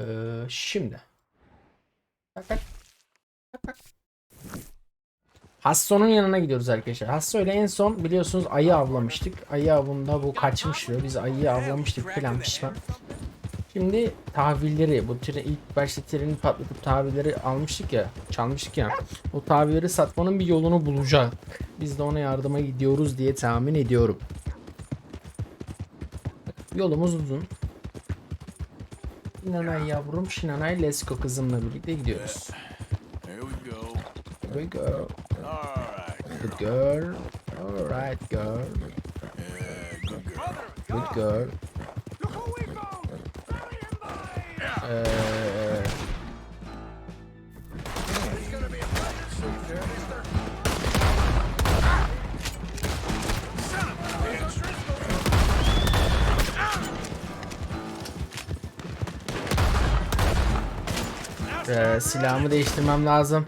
Ee, şimdi. Hasso'nun yanına gidiyoruz arkadaşlar. Hasso ile en son biliyorsunuz ayı avlamıştık. Ayı avında bu kaçmıştı. Biz ayıyı avlamıştık falan pişman. Şimdi tahvilleri bu tren, ilk başta treni patlatıp tahvilleri almıştık ya çalmıştık ya o tahvilleri satmanın bir yolunu bulacak. Biz de ona yardıma gidiyoruz diye tahmin ediyorum. Yolumuz uzun. Şinanay yavrum Şinanay let's go kızımla birlikte gidiyoruz. Here we go. Here we go. All right. Good girl. Alright girl. Yeah, good girl. Good girl. Ee, ee, silahımı değiştirmem lazım.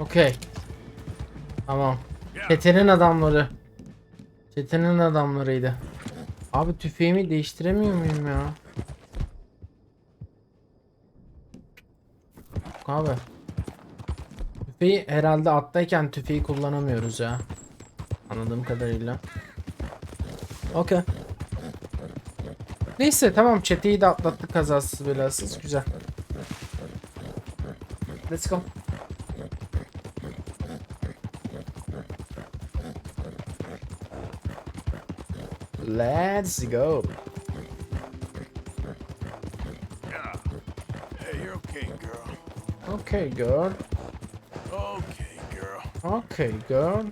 Okey. Tamam. Çetenin adamları. Çetenin adamlarıydı. Abi tüfeğimi değiştiremiyor muyum ya? Abi. Tüfeği herhalde attayken tüfeği kullanamıyoruz ya. Anladığım kadarıyla. Okey. Neyse tamam çeteyi de atlattık kazasız belasız güzel. Let's go. Let's go. Yeah. Hey, you're okay, girl. Okay, girl. Okay, girl. Okay, girl.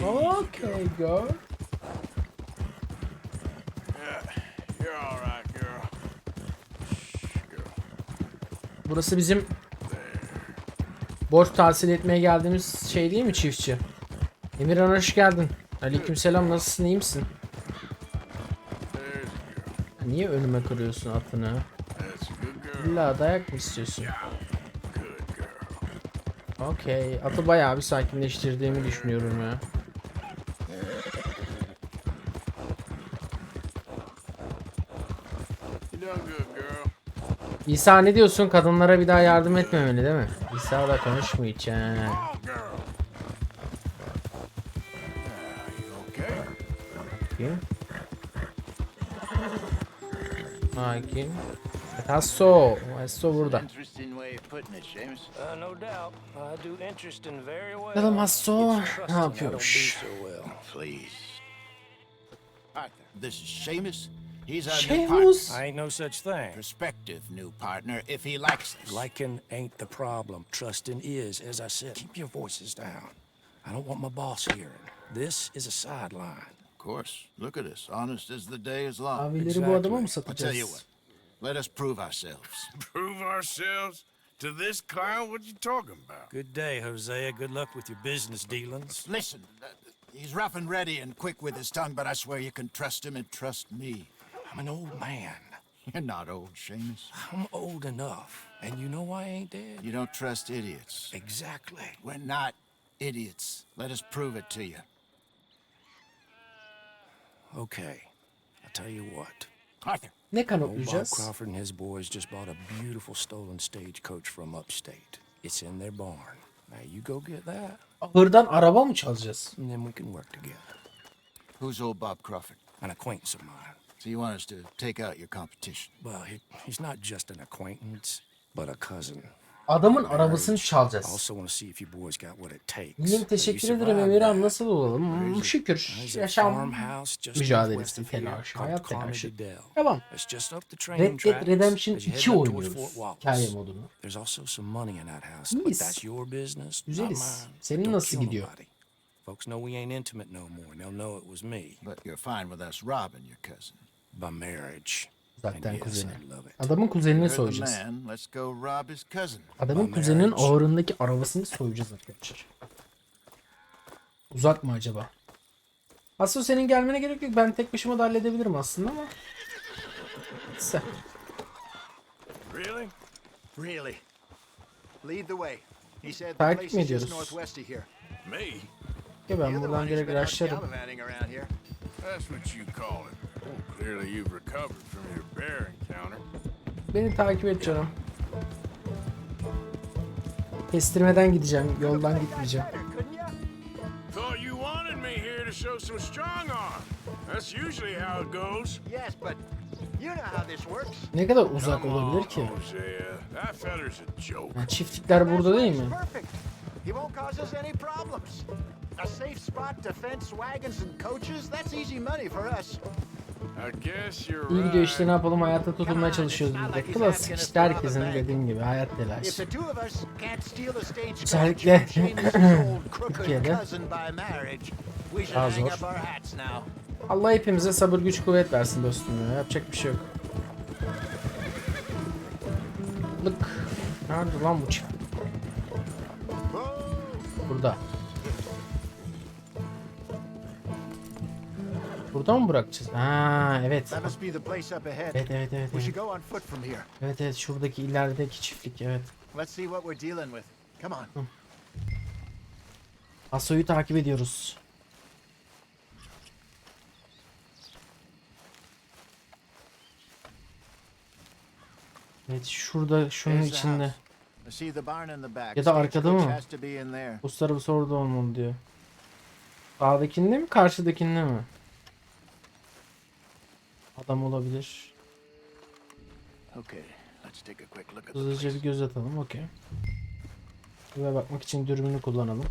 Okay, girl. Yeah, you're all right, girl. Shh, girl. Burası bizim borç tahsil etmeye geldiğimiz şey değil mi çiftçi? Emirhan hoş geldin. Aleykümselam nasılsın iyi misin? Niye önüme kırıyorsun atını? İlla dayak mı istiyorsun? Okey. Atı bayağı bir sakinleştirdiğimi düşünüyorum ya. İsa ne diyorsun? Kadınlara bir daha yardım etmemeli değil mi? İsa da konuşmuyor hiç. Sakin. Tasso. Tasso burada. Interesting way of putting it, Seamus. Uh, no doubt. I do interesting very well. Bakalım Hasso It's ne I don't do yapıyormuş? so well. Please. This is Seamus. He's our new Şeyhus. I ain't no such thing. prospective new partner if he likes this. Liking ain't the problem. Trusting is, as I said. Keep your voices down. I don't want my boss hearing. This is a sideline. Of course. Look at us. Honest as the day is long. Abileri bu adama mı I'll tell you satacağız? what. Let us prove ourselves. Prove ourselves to this clown? What you talking about? Good day, Hosea. Good luck with your business dealings. Listen, uh, he's rough and ready and quick with his tongue, but I swear you can trust him and trust me. I'm an old man. You're not old, Seamus. I'm old enough. And you know I ain't dead? You don't trust idiots. Exactly. We're not idiots. Let us prove it to you. Okay. I'll tell you what. Arthur, Ne Old Bob kanıtlayacağız? Crawford and his boys just bought a beautiful stolen stagecoach from upstate. It's in their barn. Now you go get that, Ahırdan araba mı çalacağız? and then we can work together. who's old Bob Crawford? An acquaintance of mine. So you want us to take out your competition? Well, he, he's not just an acquaintance, but a cousin. Adamın arabasını çalacağız. But teşekkür ederim Emirhan. Nasıl olalım? Hmm, şükür. Yaşam mücadelesi, telaşı, hayat telaşı. Training Red Dead Redemption as you 2 head up towards oynuyoruz. Hikaye modunu. Mis. Güzeliz. Senin nasıl gidiyor? Folks know we ain't intimate no more. They'll know it was me But you're fine with us robbing your cousin. by marriage. Zaten yes, kuzeni. Adamın kuzenini soyacağız. Adamın kuzeninin ağırındaki arabasını soyacağız arkadaşlar. Uzak mı acaba? Aslında senin gelmene gerek yok. Ben tek başıma da halledebilirim aslında ama. Neyse. Really? Really? Lead the way. He said the Takip place mi is just ediyoruz? northwest of here. Me? Ya ben buradan direkt rushlarım. That's what you call it. Clearly you've recovered from your bear encounter. Beni takip et canım. Kestirmeden gideceğim. Yoldan gitmeyeceğim. Thought you wanted me here to show some strong arm. That's usually how it goes. Yes, but you know how this works. Ne kadar uzak olabilir ki? Yani çiftlikler burada değil mi? Perfect. He won't cause us any problems. A safe spot to fence wagons and coaches, that's easy money for us. İyi gidiyor işte ne yapalım hayatta tutunmaya çalışıyoruz burada. Klasik işte herkesin dediğim gibi hayat stagecoach Özellikle Türkiye'de daha zor. Allah hepimize sabır güç kuvvet versin dostum ya. Yapacak bir şey yok. Lık. Nerede lan bu çift? Burada. Burada mı bırakacağız? Ha evet. Evet evet evet. Evet evet, evet. şuradaki ilerideki çiftlik evet. Let's see what we're dealing with. Come on. Aso'yu takip ediyoruz. Evet şurada şunun içinde. Ya da arkada mı? there. Uluslararası orada olmalı diyor. Sağdakinde mi karşıdakinde mi? Adam olabilir. Okay, let's take a quick look at the Hızlıca bir göz atalım okey. Ve bakmak için dürbünü kullanalım.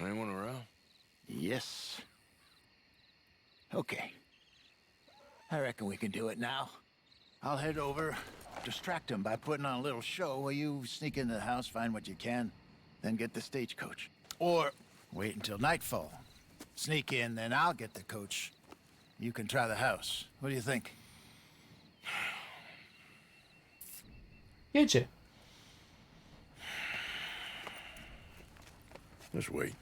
Anyone around? Yes. Okay. I reckon we can do it now. I'll head over, distract him by putting on a little show while you sneak into the house, find what you can, then get the stagecoach. Or wait until nightfall. Sneak in, then I'll get the coach. You can try the house. What do you think? Gece. Just wait.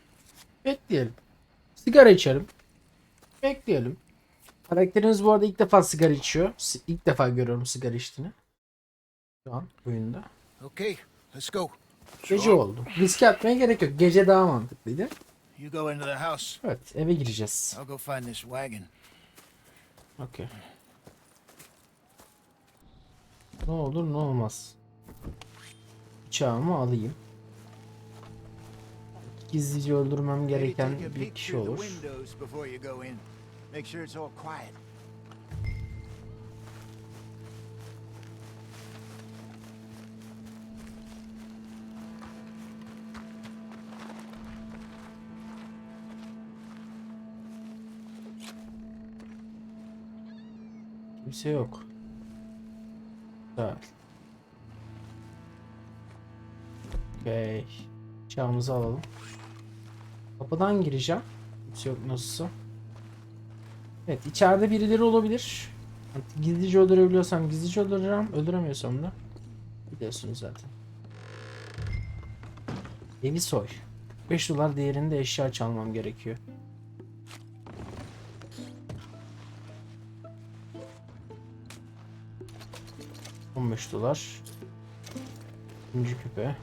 Bekleyelim. Sigara içelim. Bekleyelim. Karakterimiz bu arada ilk defa sigara içiyor. İlk defa görüyorum sigara içtiğini. Şu an oyunda. Okay, let's go. Gece oldu. Riske atmaya gerek yok. Gece daha mantıklıydı. You go into the house. Evet eve gireceğiz. I'll go find this wagon. Okey. Ne olur ne olmaz. Bıçağımı alayım. Gizlice öldürmem gereken bir kişi olur. Make sure it's all quiet. Kimse yok. Güzel. Okey. Bıçağımızı alalım. Kapıdan gireceğim. Kimse yok nasılsa. Evet içeride birileri olabilir. Gizlice öldürebiliyorsam gizlice öldüreceğim. Öldüremiyorsam da. Biliyorsunuz zaten. Evi soy. 5 dolar değerinde eşya çalmam gerekiyor. On beş dolar. İkinci küpe.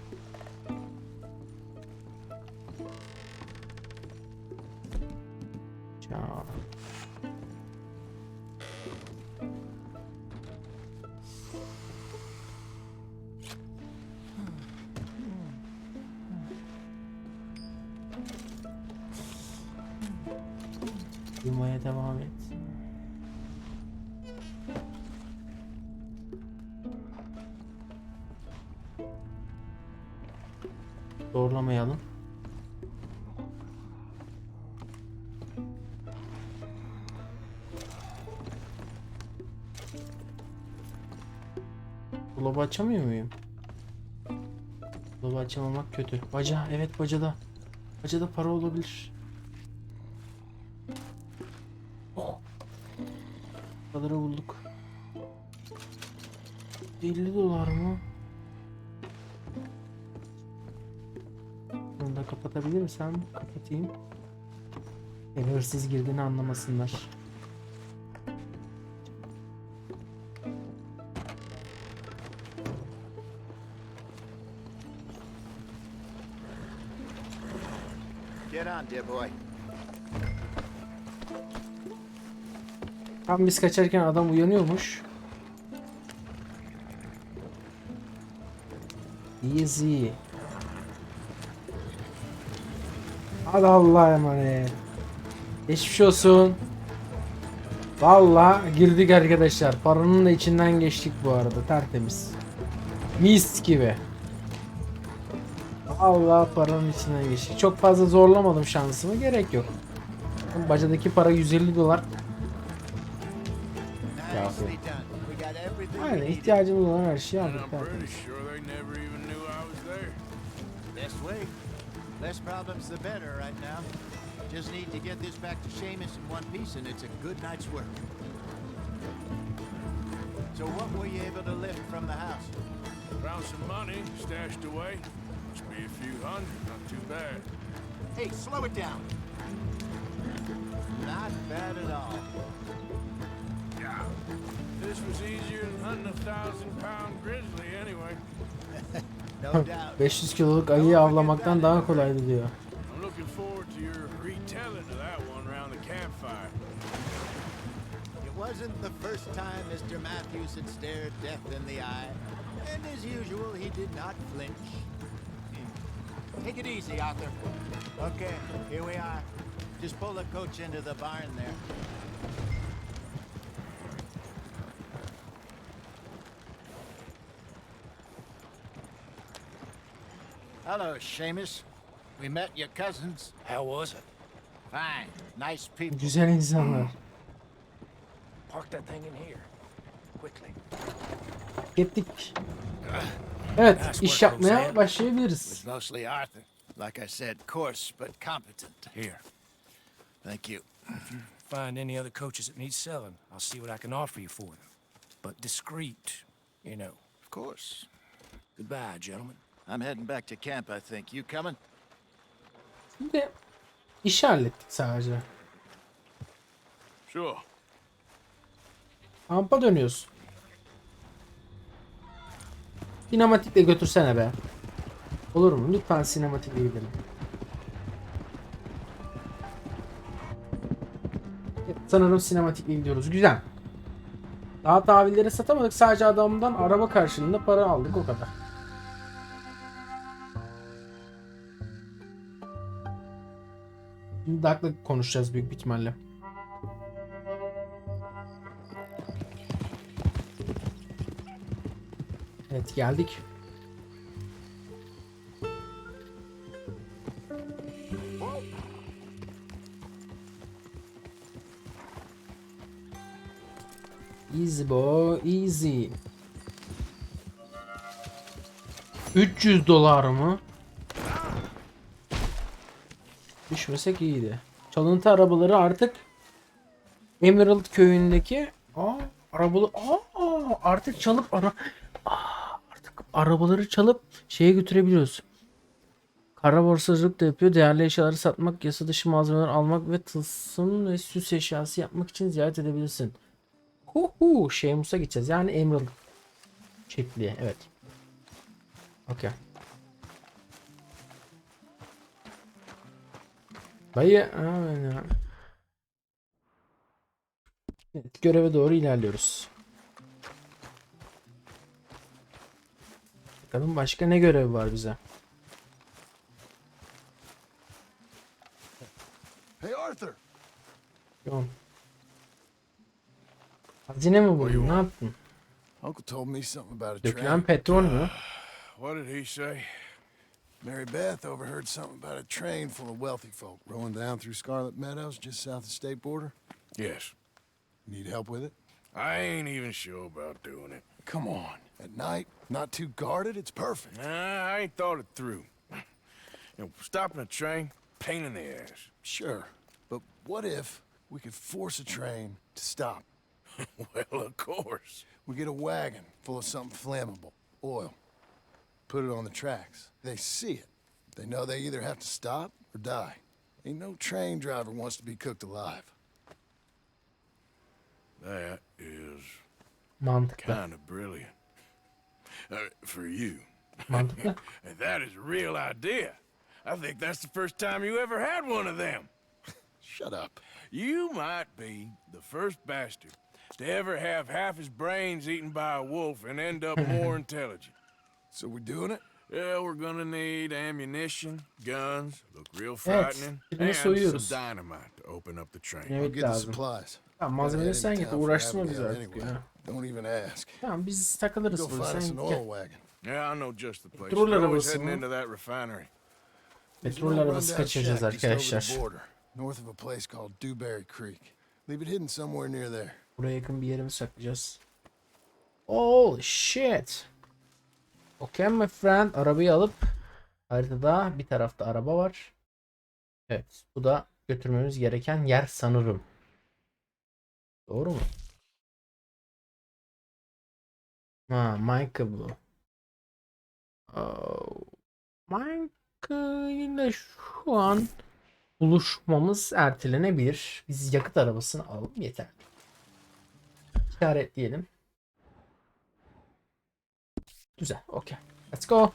Açamıyor muyum? Dolabı açamamak kötü. Baca, evet bacada. Bacada para olabilir. Oh. Paraları bulduk. 50 dolar mı? Bunu da kapatabilir misin? Kapatayım. Eve hırsız girdiğini anlamasınlar. Dear boy. Tam biz kaçarken adam uyanıyormuş. Easy. Hadi Allah'a emanet. Geçmiş olsun. Valla girdik arkadaşlar. Paranın da içinden geçtik bu arada. Tertemiz. Mis gibi. Allah paranın içinden geçtik. Çok fazla zorlamadım şansımı. Gerek yok. Bacadaki para 150 dolar. We Aynen ihtiyacımız olan her şeyi aldık. Less problems the better right now. Just need to get this back to Seamus in one piece and it's a good night's work. So what were you able to lift from the house? Found some money stashed away. Must be a few hundred, not too bad. Hey, slow it down. Not bad at all. Yeah. This was easier than hunting a thousand pound grizzly anyway. No doubt. 500 kiloluk ayıyı avlamaktan daha kolaydı diyor. I'm looking forward to your retelling of that one around the campfire. It wasn't the first time Mr. Matthews had stared death in the eye, and as usual, he did not flinch. Take it easy, Arthur. Okay, here we are. Just pull the coach into the barn there. Hello, Seamus. We met your cousins. How was it? Fine, nice people. Güzel insanlar. Park that thing in here. Quickly. Gittik. Evet, Nice iş work, yapmaya Roseanne. başlayabiliriz. was mostly Arthur. Like I said, coarse but competent. Here. Thank you. Find any other coaches that need selling. I'll see what I can offer you for them. But discreet, you know. Of course. Goodbye, gentlemen. I'm heading back to camp, I think. You coming? Şimdi işi hallettik sadece. Sure. Kampa dönüyoruz. Sinematikle götürsene be. Olur mu? Lütfen sinematikle gidelim. Evet, sanırım sinematikle gidiyoruz. Güzel. Daha tahvilleri satamadık. Sadece adamdan araba karşılığında para aldık o kadar. Şimdi Dark'la konuşacağız büyük bir ihtimalle. Evet geldik. Easy boy, easy. 300 dolar mı? Düşmesek iyiydi. Çalıntı arabaları artık Emerald köyündeki aa arabalı aa artık çalıp ara aa, arabaları çalıp şeye götürebiliyoruz. Kara borsacılık da yapıyor. Değerli eşyaları satmak, yasa dışı malzemeler almak ve tılsım ve süs eşyası yapmak için ziyaret edebilirsin. Hu hu Sheamus'a gideceğiz. Yani Emerald çiftliği. Evet. Okey. Dayı. Evet, göreve doğru ilerliyoruz. Bakalım başka ne görev var bize? Hey, Arthur. Yoğun. Hazine mi buldun? Ne yaptın? Uncle told me something about a Dökülen petrol mü? What did he say? Mary Beth overheard something about a train full of wealthy folk rolling down through Scarlet Meadows just south of state border. Yes. Need help with it? I ain't even sure about doing it. Come on. At night, not too guarded, it's perfect. Nah, I ain't thought it through. You know, stopping a train, pain in the ass. Sure. But what if we could force a train to stop? well, of course. We get a wagon full of something flammable, oil. Put it on the tracks. They see it. They know they either have to stop or die. Ain't no train driver wants to be cooked alive. That is Mantıklı. kind of brilliant. Uh, for you. That is a real idea. I think that's the first time you ever had one of them. Shut up. You might be the first bastard to ever have half his brains eaten by a wolf and end up more intelligent. So we're doing it? Yeah, we're gonna need ammunition, guns, look real Evet, frightening, birini and soyuyoruz. some dynamite to open up the train. I'll get the lazım. supplies. Tamam malzemeleri sen git. Uğraştırma bizi Abigail artık anyway. ya. Don't even ask. Tamam biz takılırız Go burada. find us Sen an gel. oil wagon. Yeah, I know just the place. Petrol We're always arabası heading mı? into that refinery. There's an Petrol old arabası rundown kaçıracağız shack just over the arkadaşlar. border, North of a place called Dewberry Creek. Leave it hidden somewhere near there. Buraya yakın bir yere mi saklayacağız? Oh shit. Okay my friend. Arabayı alıp haritada bir tarafta araba var. Evet. Bu da götürmemiz gereken yer sanırım. Doğru mu? Ha, Mike'ı bu. Mike ile şu an buluşmamız ertelenebilir. Biz yakıt arabasını alalım yeter. İşaretleyelim. Güzel. Okey. Let's go.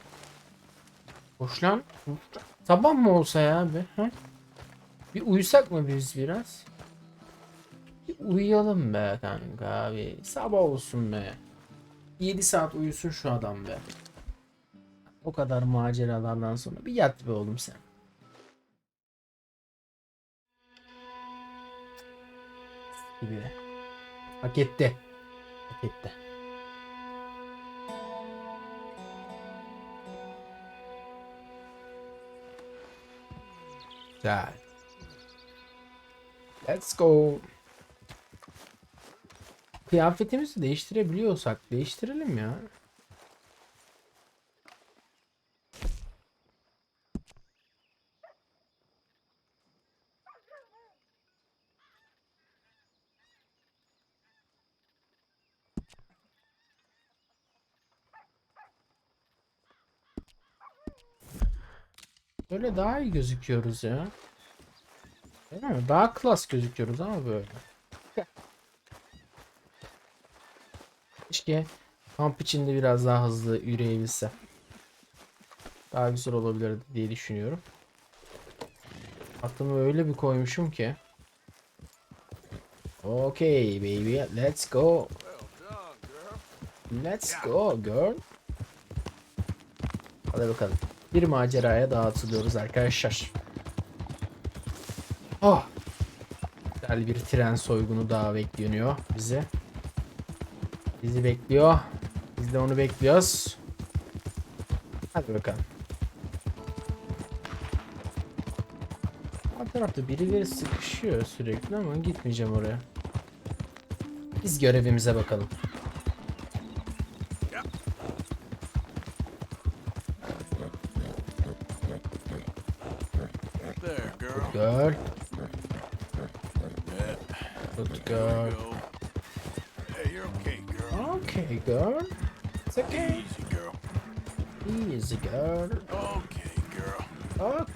Hoş lan. Sabah mı olsa ya abi? He? Bir uyusak mı biz biraz? Bir uyuyalım be kanka abi. Sabah olsun be. 7 saat uyusun şu adam be. O kadar maceralardan sonra bir yat be oğlum sen. Gibi. Hak etti. Hak etti. Güzel. Let's go. Kıyafetimizi değiştirebiliyorsak değiştirelim ya. Böyle daha iyi gözüküyoruz ya. Değil mi? Daha klas gözüküyoruz ama böyle. Keşke kamp içinde biraz daha hızlı yürüyebilse. Daha güzel olabilirdi diye düşünüyorum. Aklımı öyle bir koymuşum ki. Okay baby, let's go. Let's go girl. Hadi bakalım. Bir maceraya daha atılıyoruz arkadaşlar. Oh. Güzel bir tren soygunu daha bekleniyor bizi. Bizi bekliyor. Biz de onu bekliyoruz. Hadi bakalım. Alt tarafta birileri sıkışıyor sürekli ama gitmeyeceğim oraya. Biz görevimize bakalım.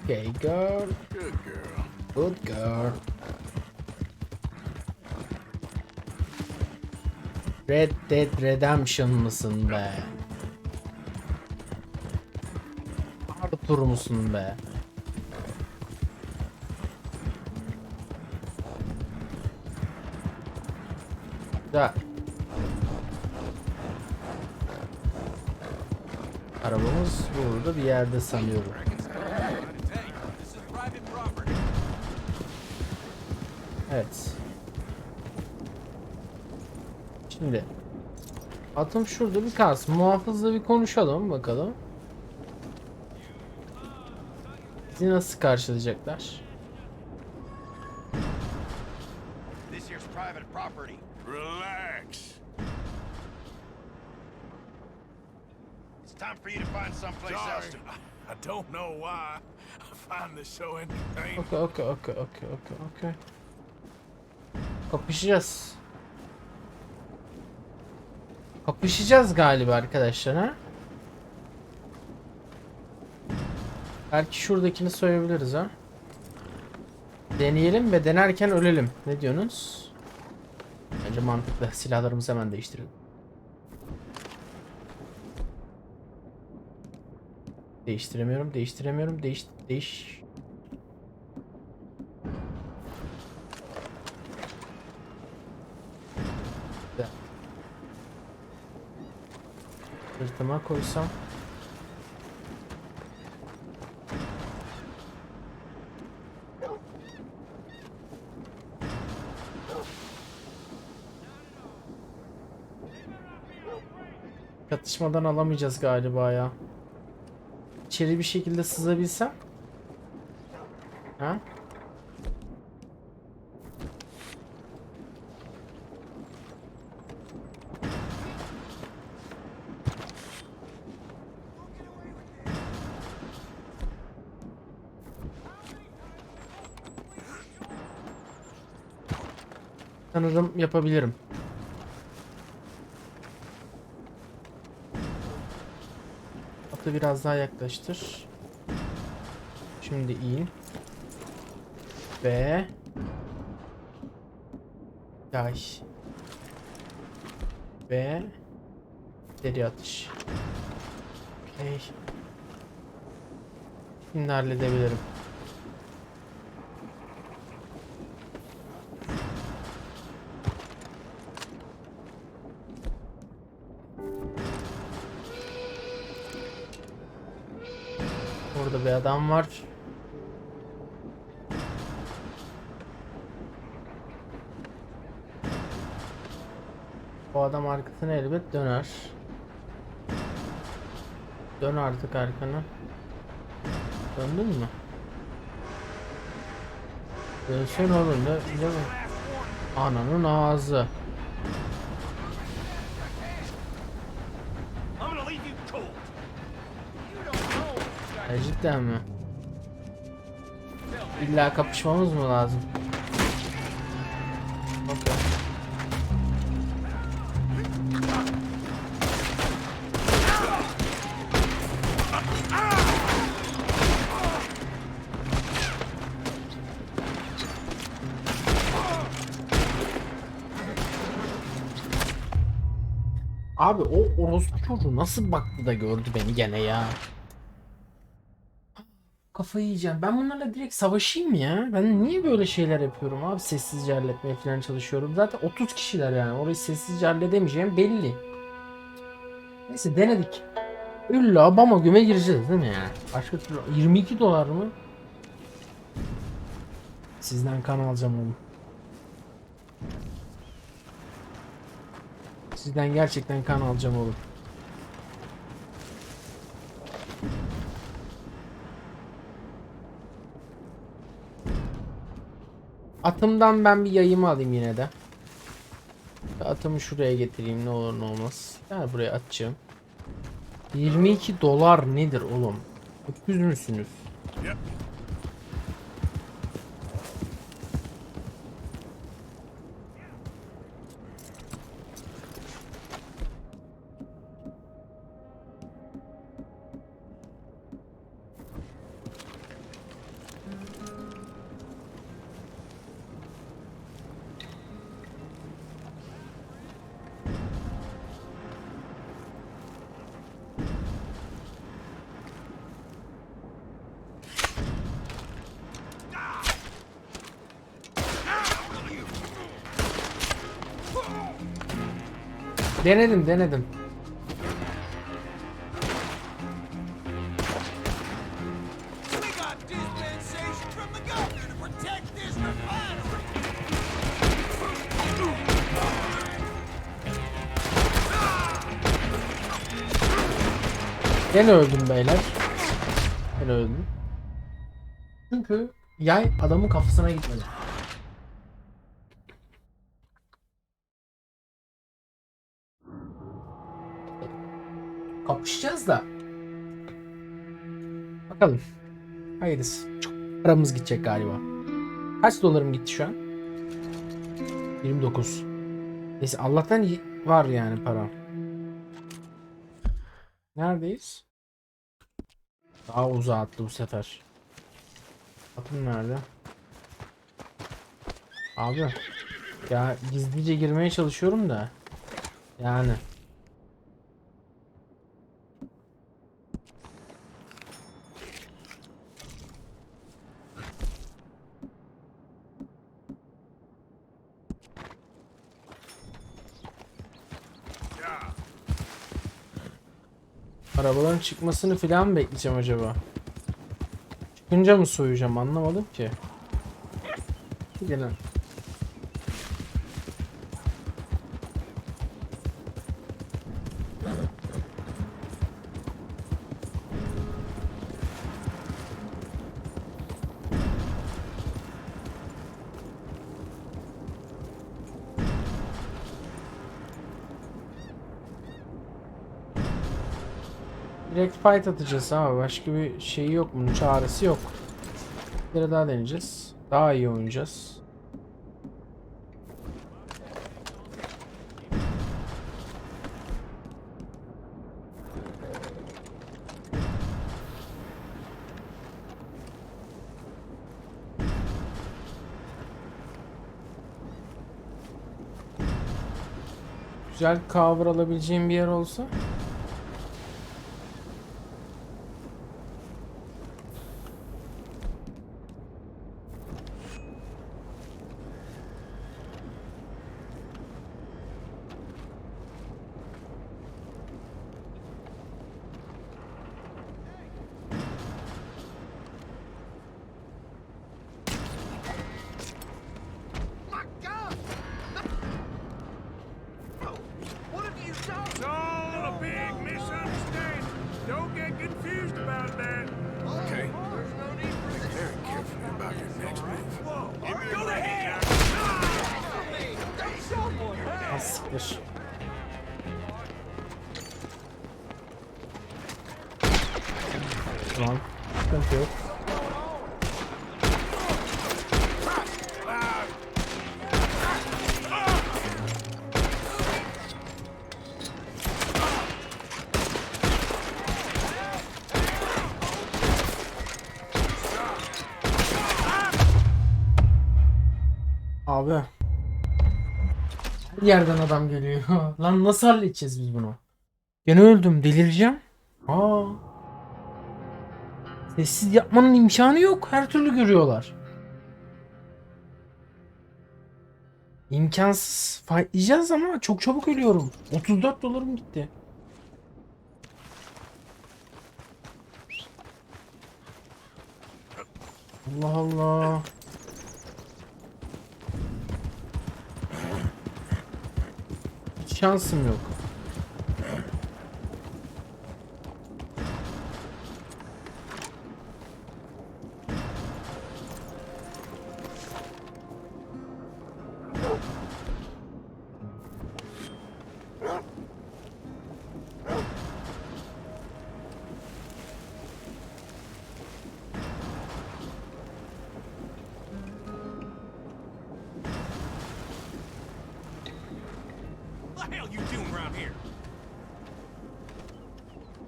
Okay girl. Good girl. Good girl. Red Dead Redemption mısın be? Arthur musun be? Güzel. Arabamız burada bir yerde sanıyorum. Evet. Şimdi atım şurada bir kalsın. Muhafızla bir konuşalım bakalım. Bizi nasıl karşılayacaklar? This here's private property. Relax. It's Kapışacağız. Kapışacağız galiba arkadaşlar ha? Belki şuradakini soyabiliriz ha. Deneyelim ve denerken ölelim. Ne diyorsunuz? Bence mantıklı. Silahlarımızı hemen değiştirelim. Değiştiremiyorum, değiştiremiyorum, değiş, değiş. Sırtıma koysam. Çatışmadan alamayacağız galiba ya. İçeri bir şekilde sızabilsem. Ha? Sanırım yapabilirim. Atı biraz daha yaklaştır. Şimdi in. Ve yay. Ve deri atış. Okay. Şimdi halledebilirim. Adam var. Bu adam arkasına elbet döner. Dön artık arkana. Döndün mü? Dönsen oğlum ne? Ananın ağzı. I'm gonna leave you cold. E, cidden mi? İlla kapışmamız mı lazım? Okey. Abi o orospu çocuğu nasıl baktı da gördü beni gene ya. Kafayı yiyeceğim. Ben bunlarla direkt savaşayım ya? Ben niye böyle şeyler yapıyorum abi? Sessizce halletmeye falan çalışıyorum. Zaten 30 kişiler yani. Orayı sessizce halledemeyeceğim belli. Neyse denedik. İlla Bama güme gireceğiz değil mi yani? Başka türlü 22 dolar mı? Sizden kan alacağım oğlum. Sizden gerçekten kan alacağım oğlum. Atımdan ben bir yayımı alayım yine de. Atımı şuraya getireyim ne olur ne olmaz. Gel buraya atacağım. 22 dolar nedir oğlum? Öküz müsünüz? Denedim denedim. Ben öldüm beyler. Ben öldüm. Çünkü yay adamın kafasına gitmedi. Da. Bakalım. Hayırlısı. Çok paramız gidecek galiba. Kaç dolarım gitti şu an? 29. Neyse Allah'tan var yani para. Neredeyiz? Daha uzağa attı bu sefer. Bakın nerede? Abi. Ya gizlice girmeye çalışıyorum da. Yani. Çıkmasını falan bekleyeceğim acaba? Çıkınca mı soyacağım anlamadım ki. Gelin. Direkt fight atacağız ama başka bir şeyi yok bunun çaresi yok. Bir daha deneyeceğiz. Daha iyi oynayacağız. Güzel cover alabileceğim bir yer olsa. Yerden adam geliyor. Lan nasıl halledeceğiz biz bunu? Gene öldüm. Delireceğim. Aa. Sessiz yapmanın imkanı yok. Her türlü görüyorlar. İmkansız. Fightlayacağız ama çok çabuk ölüyorum. 34 dolarım gitti. Allah Allah. Şansım yok. The hell you doing around here?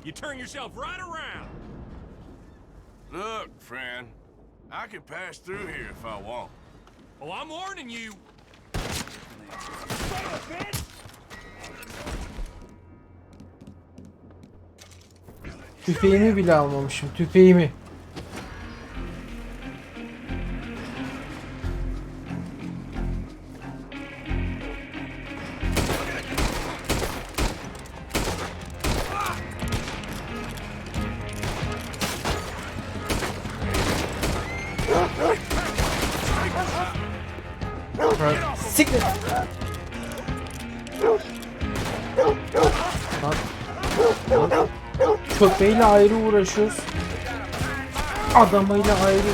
You turn yourself right around. Look, friend, I can pass through here if I want. Oh, I'm warning you. Tüfeğimi bile almamışım. Tüfeğimi. Ayrı uğraşıyoruz. Adamıyla ayrı.